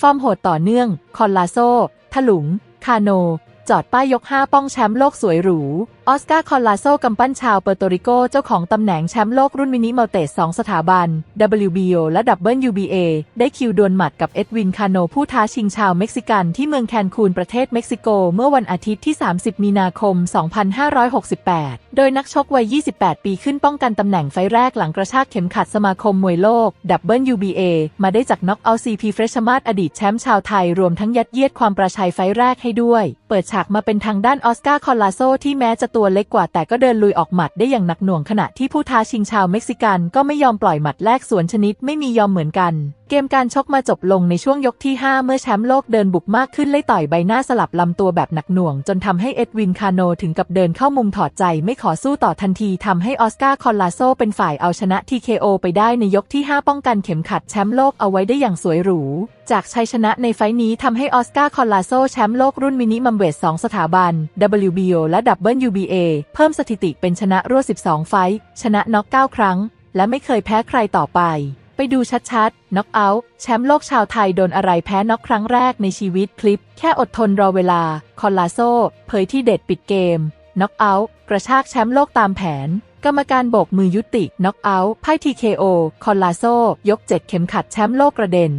ฟอร์มโหดต่อเนื่อง คอนลาโซ ถลุง คาโน จอดป้ายยก 5 ป้องแชมป์โลกสวยหรู ออสการ์ คอนลาโซกำปั้นชาวเปอร์โตริโก เจ้าของตำแหน่งแชมป์โลกรุ่นมินิมัลเตส2สถาบัน WBO และ WBA ได้คิวดวลหมัดกับเอ็ดวิน คาโน ผู้ท้าชิงชาวเม็กซิกันที่เมืองแคนคูนประเทศเม็กซิโก เมื่อวันอาทิตย์ที่ 30 มีนาคม 2568 โดยนักชกวัย 28 ปีขึ้นป้องกันตำแหน่งไฟแรกหลังกระชากเข็มขัดสมาคมมวยโลก WBA มาได้จากน็อกเอาซีพีเฟรชมาดอดีตแชมป์ชาวไทย รวมทั้งยัดเยียดความประชัยไฟแรกให้ด้วย เปิดฉากมาเป็นทางด้านออสการ์คอลาโซที่แม้จะตัวเล็กกว่าแต่ก็เดินลุยออกหมัดได้อย่างหนักหน่วงขณะที่ผู้ท้าชิงชาวเม็กซิกันก็ไม่ยอมปล่อยหมัดแรกสวนชนิดไม่มียอมเหมือนกันเกมการชกมาจบลงในช่วงยกที่ 5 เมื่อแชมป์โลกเดินบุกมากขึ้นไล่ต่อยใบหน้าสลับลำตัวแบบหนักหน่วง จนทำให้เอ็ดวินคาโนถึงกับเดินเข้ามุมถอดใจไม่ขอสู้ต่อทันทีทำให้ออสการ์คอนลาโซเป็นฝ่ายเอาชนะ TKO ไปได้ในยกที่ 5 ป้องกันเข็มขัดแชมป์โลกเอาไว้ได้อย่างสวยหรู จากชัยชนะในไฟต์นี้ทำให้ออสการ์คอนลาโซแชมป์โลกรุ่นมินิมัมเวท2สถาบัน WBO และ WBA เพิ่มสถิติเป็นชนะรวด12 ไฟ ชนะน็อก9ครั้ง และไม่เคยแพ้ใครต่อไปไปดูชัดๆ น็อกเอาท์แชมป์โลกชาวไทยโดนอะไรแพ้น็อกครั้งแรกในชีวิตคลิป แค่อดทนรอเวลา คอนลาโซ เผยที่เด็ดปิดเกม น็อกเอาท์กระชากแชมป์โลกตามแผน กรรมการโบกมือยุติ น็อกเอาท์ไพ่ทีเคโอคอนลาโซ ยก 7 เข็มขัดแชมป์โลกกระเด็น